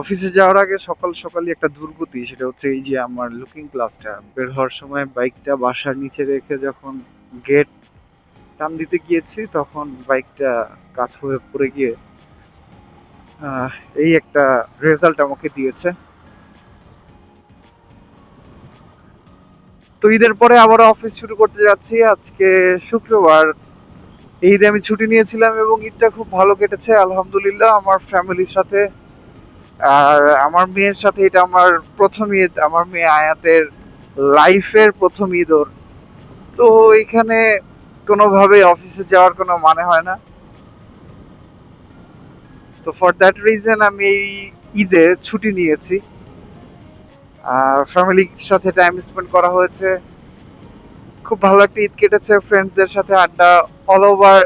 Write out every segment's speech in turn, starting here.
অফিসে যাওয়ার আগে সকাল সকালই একটা দুর্গতি, সেটা হচ্ছে এই যে আমার লুকিং গ্লাসটা বের হওয়ার সময় বাইকটা বাসার নিচে রেখে যখন গেট টান দিতে গিয়েছি, তখন বাইকটা কাত হয়ে পড়ে গিয়ে এই একটা রেজাল্ট আমাকে দিয়েছে। তো ঈদের পরে আবার অফিস শুরু করতে যাচ্ছি। আজকে শুক্রবার। ঈদে আমি ছুটি নিয়েছিলাম এবং ঈদটা খুব ভালো কেটেছে, আলহামদুলিল্লাহ। আমার ফ্যামিলির সাথে আর আমার মেয়ের সাথে এটা আমার প্রথম ঈদ, আমার মেয়ে আয়াতের লাইফের প্রথম ঈদ ওর। তো এখানে কোনোভাবে অফিসে যাওয়ার কোনো মানে হয় না। তো ফর দ্যাট রিজন আমি এই ঈদে ছুটি নিয়েছি। ফ্যামিলির সাথে টাইম স্পেন্ড করা হয়েছে। খুব ভালো একটা ঈদ কেটেছে ফ্রেন্ডসদের সাথে আড্ডা অল ওভার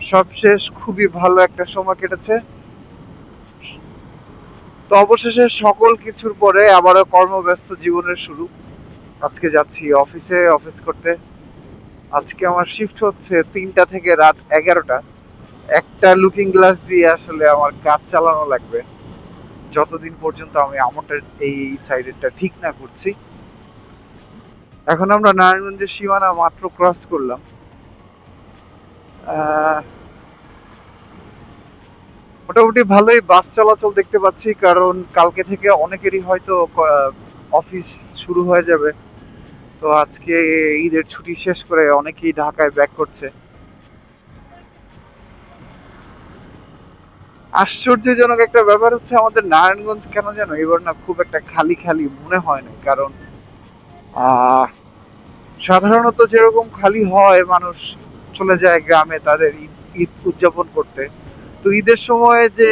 সবশেষ খুবই ভালো একটা সময় কেটেছে। তো অবশেষে সকল কিছুর পরে আবারও কর্মব্যস্ত জীবনের শুরু। আজকে যাচ্ছি অফিসে, অফিস করতে। আজকে আমার শিফট হচ্ছে তিনটা থেকে রাত এগারোটা। একটা লুকিং গ্লাস দিয়ে আসলে আমার কাজ চালানো লাগবে। যতদিন পর্যন্ত আমি আমারটা এই সাইডেরটা ঠিক না করছি। এখন আমরা নারায়ণগঞ্জের সীমানা মাত্র ক্রস করলাম। মোটামুটি ভালোই বাস চলাচল দেখতে পাচ্ছি, কারণ কালকে থেকে অনেকেরই হয়তো অফিস শুরু হয়ে যাবে। তো আজকে ঈদের ছুটি শেষ করে অনেকেই ঢাকায় ব্যাক করছে। আশ্চর্যজনক একটা ব্যাপার হচ্ছে আমাদের নারায়ণগঞ্জ কেন যেন এবার না খুব একটা খালি খালি মনে হয় না কারণ সাধারণত যেরকম খালি হয় মানুষ চলে যায় গ্রামে তাদের ঈদ উদযাপন করতে। তো ঈদের সময় যে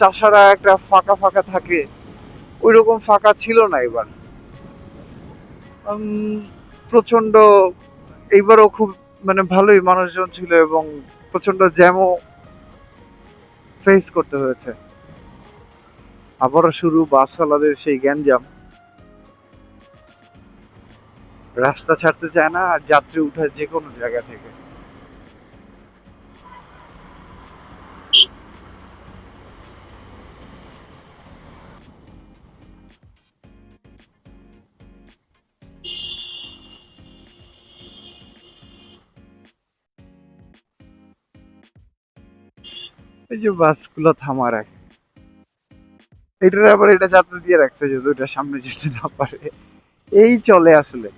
চাষারা একটা ফাঁকা ফাঁকা থাকে ওই রকম ফাঁকা ছিল না এবার। প্রচণ্ড এইবারও খুব মানে ভালোই মানুষজন ছিল এবং প্রচণ্ড জ্যামও ফেস করতে হয়েছে। আবারও শুরু বাসওয়ালাদের সেই গ্যাঞ্জাম। রাস্তা ছাড়তে চায় না আর যাত্রী উঠায় যে কোনো জায়গা থেকে। এই যে বাসগুলো থামা রাখে এটার আবার এটা যাত্রা দিয়ে রাখছে যদি ওটা সামনে যেতে না পারে। এই চলে আসলে।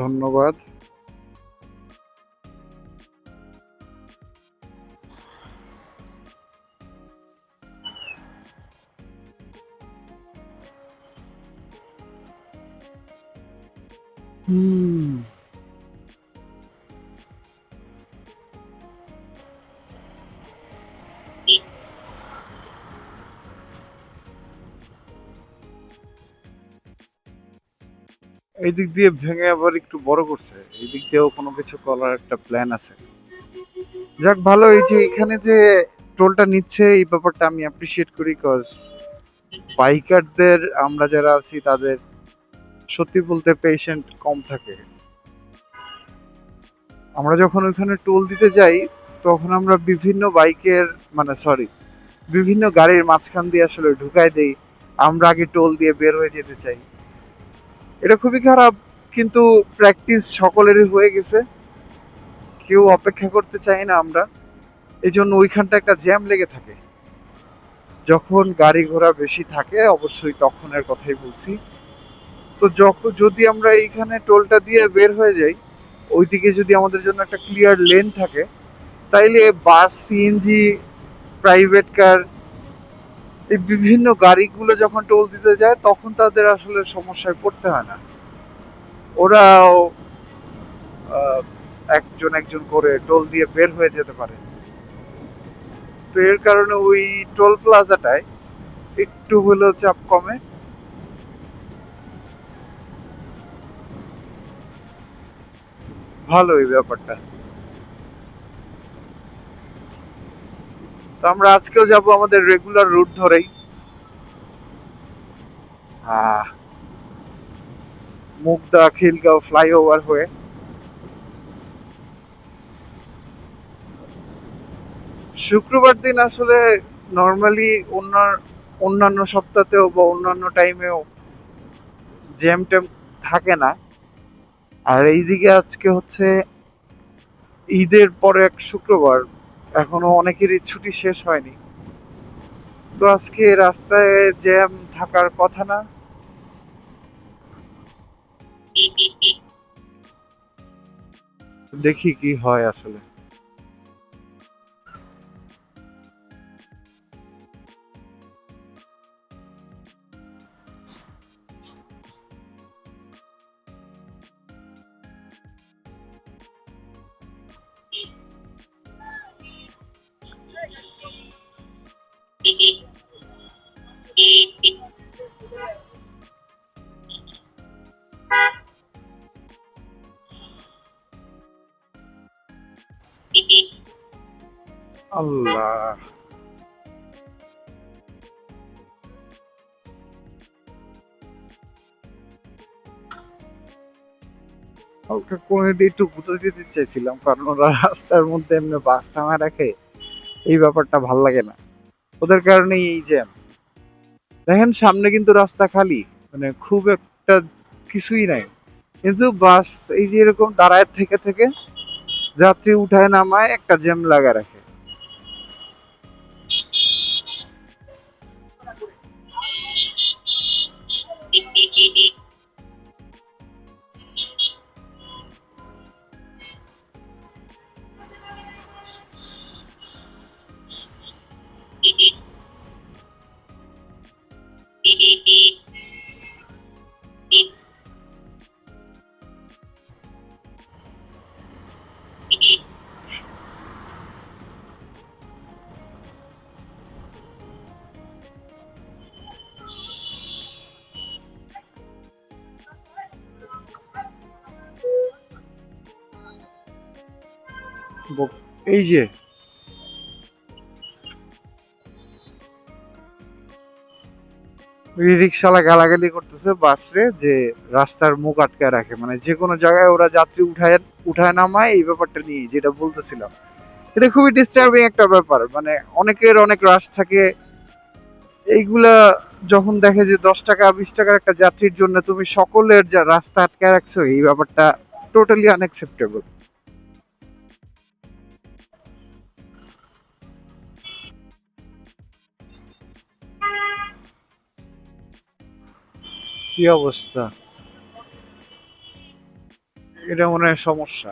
ধন্যবাদ। হুম। এই দিক দিয়ে ভেঙে আবার একটু বড় করছে। এই দিক দিয়েও কোনো কিছু করার একটা প্ল্যান আছে। যাক, ভালো এই যে এখানে যে টোলটা নিচ্ছে, এই ব্যাপারটা আমি অ্যাপ্রিসিয়েট করি কজ বাইকারদের আমরা যারা আছি, তাদের সত্যি বলতে পেশেন্ট কম থাকে। আমরা যখন ওইখানে টোল দিতে যাই, তখন আমরা বিভিন্ন বাইকের মানে সরি বিভিন্ন গাড়ির মাঝখান দিয়ে আসলে ঢুকাই দেই। আমরা আগে টোল দিয়ে বের হয়ে যেতে চাই। এটা খুবই খারাপ, কিন্তু প্র্যাকটিস সকলেরই হয়ে গেছে। কেউ অপেক্ষা করতে চাই না আমরা। এই জন্য ওইখানটা একটা জ্যাম লেগে থাকে। যখন গাড়ি ঘোড়া বেশি থাকে, অবশ্যই তখনের কথাই বলছি। তো যখন যদি আমরা এইখানে টোলটা দিয়ে বের হয়ে যাই, ওইদিকে যদি আমাদের জন্য একটা ক্লিয়ার লেন থাকে, তাইলে বাস সিএনজি প্রাইভেট কার এই বিভিন্ন গাড়িগুলো যখন টোল দিতে যায় তখন তাদের আসলে সমস্যায় পড়তে হয় না। ওরা আহ, একজন একজন করে টোল দিয়ে বের হয়ে যেতে পারে। তো এর কারণে ওই টোল প্লাজাটায় একটু হলেও চাপ কমে। ভালো এই ব্যাপারটা। তো আমরা আজকেও যাব আমাদের রেগুলার রুট ধরেই। মুগদা, খিলগাঁও ফ্লাইওভার হয়ে। শুক্রবার দিন আসলে নর্মালি অন্য, অন্যান্য সপ্তাহতেও বা অন্যান্য টাইমেও জ্যাম ট্যাম থাকে না। আর এইদিকে আজকে হচ্ছে ঈদের পরে এক শুক্রবার এখনও অনেকেরই ছুটি শেষ হয়নি। তো আজকে রাস্তায় জ্যাম থাকার কথা না? দেখি কি হয় আসলে। আল্লাহ। ওকে কোণে দিয়ে একটু গুঁতো দিতে চাইছিলাম, কারণ ওরা রাস্তার মধ্যে এমনি বাস থামায় রাখে, এই ব্যাপারটা ভালো লাগে না। ওদের কারণে এই জ্যাম। দেখেন, সামনে কিন্তু রাস্তা খালি মানে খুব একটা কিছুই নাই। কিন্তু বাস এই যে এরকম দাঁড়ায় থেকে থেকে যাত্রী উঠায় নামায়, একটা জ্যাম লাগা রাখে। এই যে। রিক্সাওয়ালা গালাগালি করতেছে বাস রে যে রাস্তার মুখ আটকায় রাখে। মানে যে কোনো জায়গায় ওরা যাত্রী উঠায় উঠায় নামায় এই ব্যাপারটা নিয়ে যেটা বলতেছিলাম। এটা খুবই ডিস্টার্বিং একটা ব্যাপার। মানে অনেকের অনেক রাশ থাকে। এইগুলা যখন দেখে যে দশ টাকা, বিশ টাকার একটা যাত্রীর জন্য তুমি সকলের যা রাস্তা আটকায় রাখছো, এই ব্যাপারটা টোটালি আনএক্সেপ্টেবল কি অবস্থা? এটা মনে হয় সমস্যা।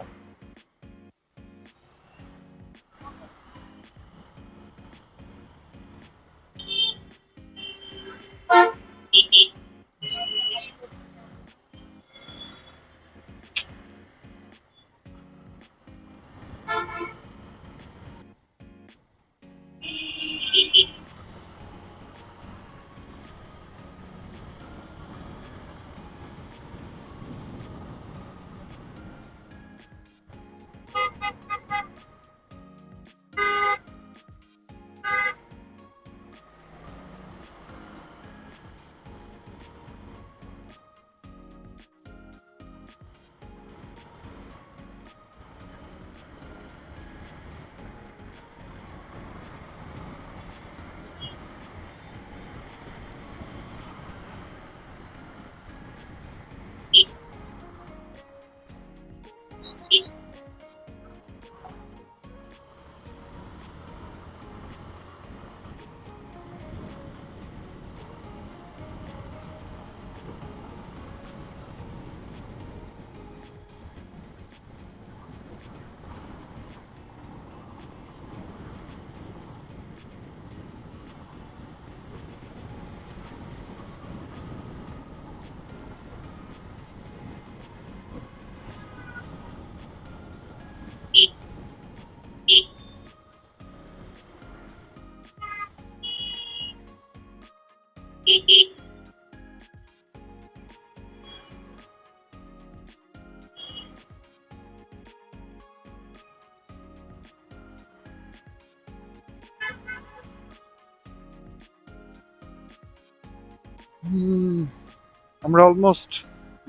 আমরা অলমোস্ট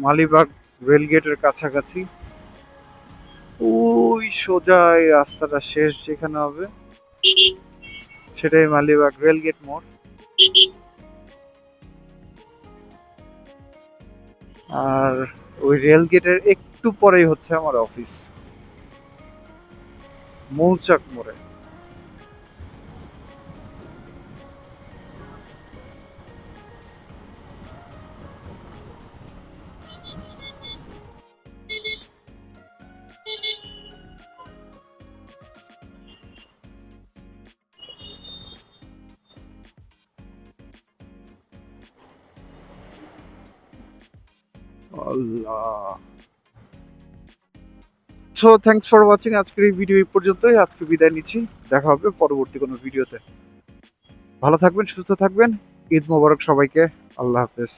মালিবাগ রেল গেটের কাছাকাছি। ওই সোজা রাস্তাটা শেষ যেখানে হবে, সেটাই মালিবাগ রেল গেট মোড়। আর ওই রেল গেটের একটু পরেই হচ্ছে আমার অফিস মৌচাক মোড়ে। আল্লাহ। সো থ্যাংকস ফর ওয়াচিং আজকের এই ভিডিও এই পর্যন্তই। আজকে বিদায় নিচ্ছি। দেখা হবে পরবর্তী কোনো ভিডিওতে ভালো থাকবেন, সুস্থ থাকবেন। ঈদ মোবারক সবাইকে। আল্লাহ হাফেজ।